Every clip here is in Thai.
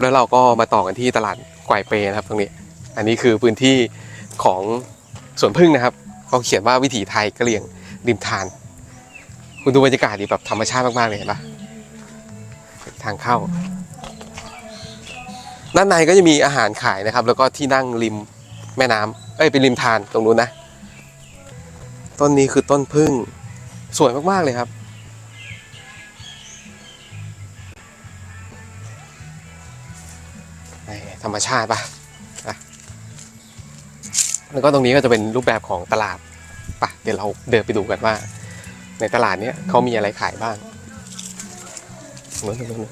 แล้วเราก็มาต่อกันที่ตลาดไกวเปนะครับตรงนี้ อันนี้คือพื้นที่ของสวนพึ่งนะครับเขาเขียนว่าวิถีไทยกะเหรี่ยงริมทาน คุณดูบรรยากาศดีแบบธรรมชาติมากๆเลยเห็นปะทางเข้า ด้านในก็จะมีอาหารขายนะครับ แล้วก็ที่นั่งริมแม่น้ำเอ้ยเป็นริมทานตรงนู้นนะ ต้นนี้คือต้นพึ่งสวยมากๆเลยครับ ธรรมชาติปะ่ะแล้วก็ตรงนี้ก็จะเป็นรูปแบบของตลาดปะเดี๋ยวเราเดินไปดูกันว่า ในตลาดเนี้ยเขามีอะไรขายบ้างนู้นนู้น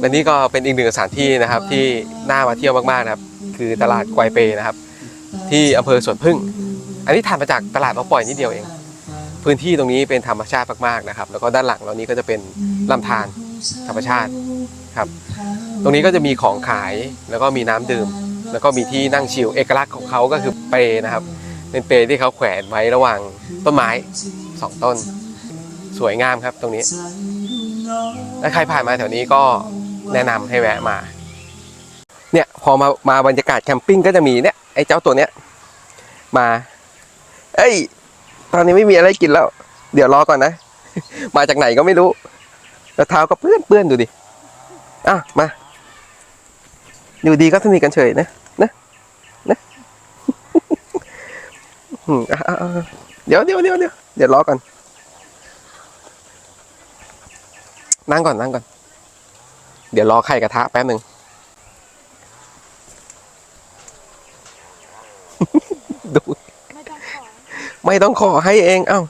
และนี่ก็เป็นอีกหนึ่งสถานที่นะครับที่น่ามาเที่ยวมากๆนะครับ คือตลาดไกวเปนะครับ ที่อำเภอสวนพึ่ง อันนี้ถัดมาจากตลาดมาปล่อยนิดเดียวเอง พื้นที่ตรงนี้เป็นธรรมชาติมากๆนะครับ แล้วก็ด้านหลังเรานี้ก็จะเป็นลำธารธรรมชาติครับ ตรงนี้ก็จะมีของขายแล้วก็มีน้ำดื่ม แล้วก็มีที่นั่งชิลเอกลักษณ์ของเขาก็คือเปรนะครับ เป็นเปรที่เขาแขวนไว้ระหว่างต้นไม้สองต้น สวยงามครับตรงนี้ถ้าใครผ่านมาแถวนี้ก็ แนะนำให้แวะมา เนี่ยพอมามาบรรยากาศแคมปิ้งก็จะมีเนี่ยไอ้เจ้าตัวเนี้ยมา เอ้ย ตอนนี้ไม่มีอะไรกินแล้ว เดี๋ยวรอก่อนนะ มาจากไหนก็ไม่รู้แล้วเท้าก็เปื้อนเปื้อนดูดิอะมา อยู่ดีก็สนิทกันเฉยนะนะนะอืมอะอะอะเดี๋ยวเดี๋ยวเดี๋ยวเดี๋ยวเดี๋ยวรอก่อนนั่งก่อนนั่งก่อน เดี๋ยวรอไข่กระทะแป๊บหนึ่ง ดูไม่ต้องขอไม่ต้องขอให้เอง เอ้า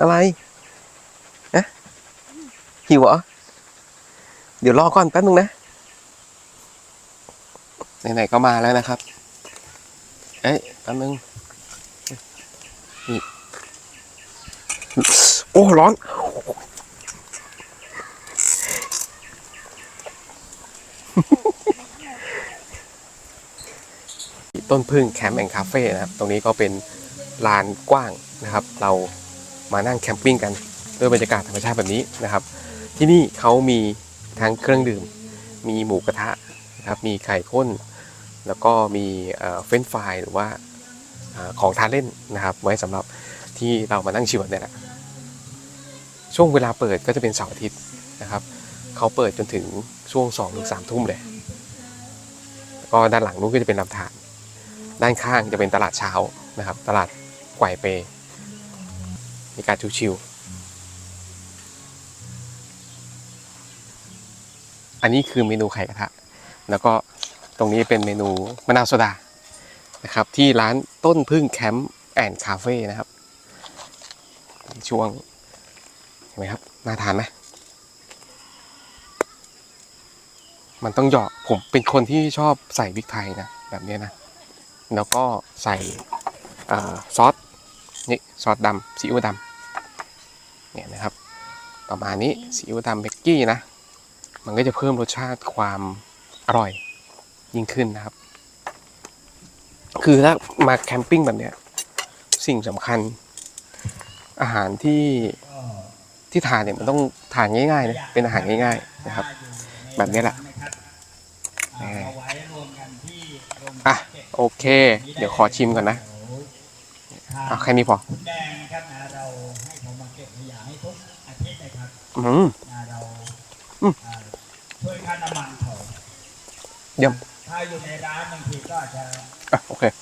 อะไรนะหิวเหรอ เดี๋ยวรอก่อนแป๊บนึงนะ ไหนๆก็มาแล้วนะครับ เอ้ยแป๊บนึงนี่โอ้ ร้อน ต้นพึ่งแคมป์แอนด์คาเฟ่นะครับ ตรงนี้ก็เป็นลานกว้างนะครับ เรามานั่งแคมปิ้งกันด้วยบรรยากาศธรรมชาติแบบนี้นะครับ ที่นี่เขามีทั้งเครื่องดื่ม มีหมูกระทะนะครับ มีไข่ข้น แล้วก็มีเฟรนฟรายหรือว่าอของทานเล่นนะครับ ไว้สำหรับที่เรามานั่งชิวเนี่ยแหละช่วงเวลาเปิดก็จะเป็นเสาร์อาทิตย์นะครับเขาเปิดจนถึงช่วง2องถึงสามทุ่มเลย ก็ด้านหลังนู้นก็จะเป็นลำธาร ด้านข้างจะเป็นตลาดเช้านะครับ ตลาดไกวเปมีการชิวๆอันนี้คือเมนูไข่กระทะ แล้วก็ตรงนี้เป็นเมนูมะนาวโซดานะครับ ที่ร้านต้นพึ่งแคมป์แอนด์คาเฟ่นะครับ ช่วงเห็นไหมครับน่าทานไหมมันต้องเหยาะผมเป็นคนที่ชอบใส่พริกไทยนะ แบบนี้นะ แล้วก็ใส่ซอสนี่ซอสดำซีอิ๊วดำเนี่ยนะครับประมานี้ซีอิ๊วดำเบกกี้นะ มันก็จะเพิ่มรสชาติความอร่อยยิ่งขึ้นนะครับ คือถ้ามาแคมปิ้งแบบเนี้ยสิ่งสำคัญอาหารที่ที่ทานเนี่ยมันต้องทานง่ายๆนะเป็นอาหารง่ายๆนะครับ แบบนี้แหละ เอาไว้รวมกันที่โรง อะโอเค เดี๋ยวขอชิมก่อนนะเอาแค่นี้พอคุณแดงนะครับนะเราให้ผมมาเก็บขยะให้ทุกอาทิตย์นะครับอืมนะเราอืมเอ่อช่วยค่าน้ำมันเขาเยี่ยมถ้าอยู่ในร้านบางทีก็อาจจะอะโอเคเ